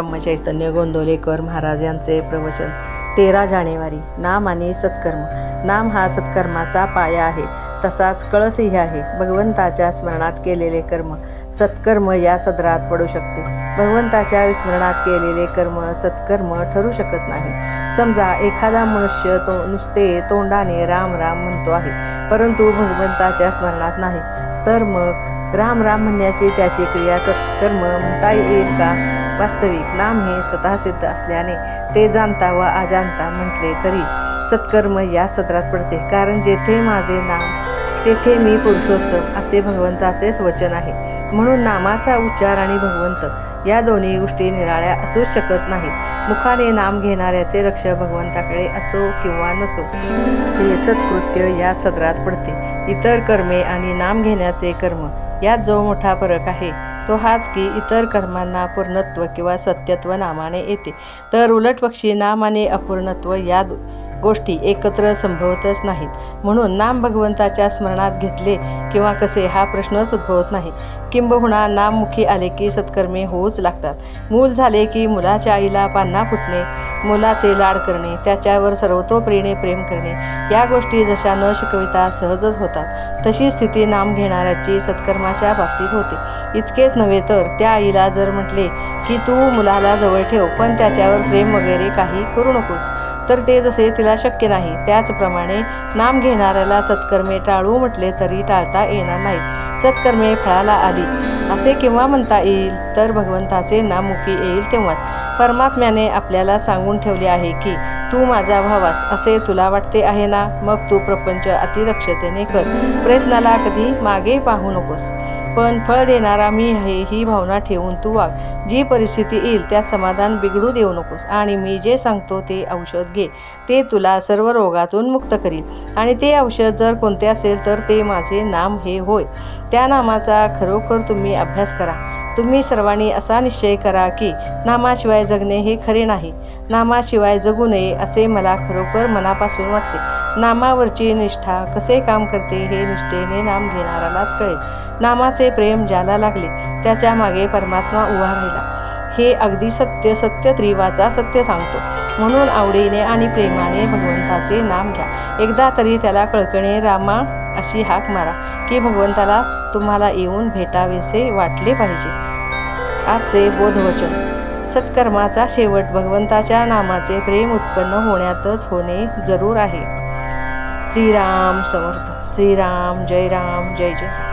ब्रह्मचैतन्य गोंदवलेकर महाराज यांचे प्रवचन. तेरा जानेवारी. नाम आणि सत्कर्म. नाम हा सत्कर्माचा पाया आहे. तसाच कळसही आहे. भगवंताच्या स्मरणात केलेले कर्म. सत्कर्म या सदरात पडू शकते. भगवंताच्या विस्मरणात केलेले कर्म सत्कर्म ठरू शकत नाही. समजा एखादा मनुष्य तो नुसते तोंडाने राम राम म्हणतो आहे परंतु भगवंताच्या स्मरणात नाही. तर मग राम राम म्हणण्याची त्याची क्रिया सत्कर्म म्हणता येईल का? वास्तविक नाम हे स्वतः सिद्ध असल्याने ते जाणता व अजाणता म्हटले तरी सत्कर्म या सदरात पडते. कारण जेथे माझे नाम तेथे मी पुरुषोत्तम असे भगवंताचेच वचन आहे. म्हणून नामाचा उच्चार आणि भगवंत या दोन्ही गोष्टी निराळ्या असूच शकत नाहीत. मुखाने नाम घेणाऱ्याचे लक्ष भगवंताकडे असो किंवा नसो हे सत्कृत्य या सदरात पडते. इतर कर्मे आणि नाम घेण्याचे कर्म यात जो मोठा फरक आहे तो हाच की इतर कर्मांना पूर्णत्व किंवा सत्यत्व नामाने येते. तर उलट पक्षी नाम आणि अपूर्णत्व या गोष्टी एकत्र संभवतच नाहीत. म्हणून नाम भगवंताच्या स्मरणात घेतले किंवा कसे हा प्रश्नच उद्भवत नाही. किंबहुना नाममुखी आले की सत्कर्मे होऊच लागतात. मूल झाले की मुलाच्या आईला पान्ना फुटणे मुलाचे लाड करणे त्याच्यावर सर्वतोप्रीने प्रेम करणे या गोष्टी जशा न शिकविता सहजच होतात तशी स्थिती नाम घेणाऱ्याची सत्कर्माच्या बाबतीत होते. इतकेच नव्हे तर त्या आईला जर म्हटले की तू मुलाला जवळ ठेव पण त्याच्यावर प्रेम वगैरे काही करू नकोस तर ते जसे तिला शक्य नाही. त्याचप्रमाणे नाम घेणाऱ्याला सत्कर्मे टाळू म्हटले तरी टाळता येणार नाही सत्कर्मे फळाला आली. असे केव्हा म्हणता येईल? तर भगवंताचे नाम मुखी येईल तेव्हा. परमात्म्याने आपल्याला सांगून ठेवले आहे की तू माझा भावास असे तुला वाटते आहे ना? मग तू प्रपंच अतिदक्षतेने कर. प्रयत्नाला कधी मागे पाहू नकोस. पण फळ देणारा मी आहे ही भावना ठेवून तू वाग. जी परिस्थिती येईल त्यात समाधान बिघडू देऊ नकोस. आणि मी जे सांगतो ते औषध घे. ते तुला सर्व रोगातून मुक्त करील. आणि ते औषध जर कोणते असेल तर ते माझे नाम हे होय. त्या नामाचा खरोखर तुम्ही अभ्यास करा. तुम्ही सर्वांनी असा निश्चय करा की नामाशिवाय जगणे हे खरे नाही. नामाशिवाय जगू नये असे मला खरोखर मनापासून वाटते. नामावरची निष्ठा कसे काम करते हे निष्ठेने नाम घेणाऱ्यालाच कळेल. नामाचे प्रेम ज्याला लागले त्याच्यामागे परमात्मा उभा राहिला. हे अगदी सत्य सत्य त्रिवाचा सत्य सांगतो. म्हणून आवडीने आणि प्रेमाने भगवंताचे नाम घ्या. एकदा तरी त्याला कळकणे रामा अशी हाक मारा की भगवंताला तुम्हाला येऊन भेटावेसे वाटले पाहिजे. आजचे बोधवचन. सत्कर्माचा शेवट भगवंताच्या नामाचे प्रेम उत्पन्न होण्यातच होणे जरूर आहे. श्रीराम समर्थ. श्रीराम जय राम जय जय. राम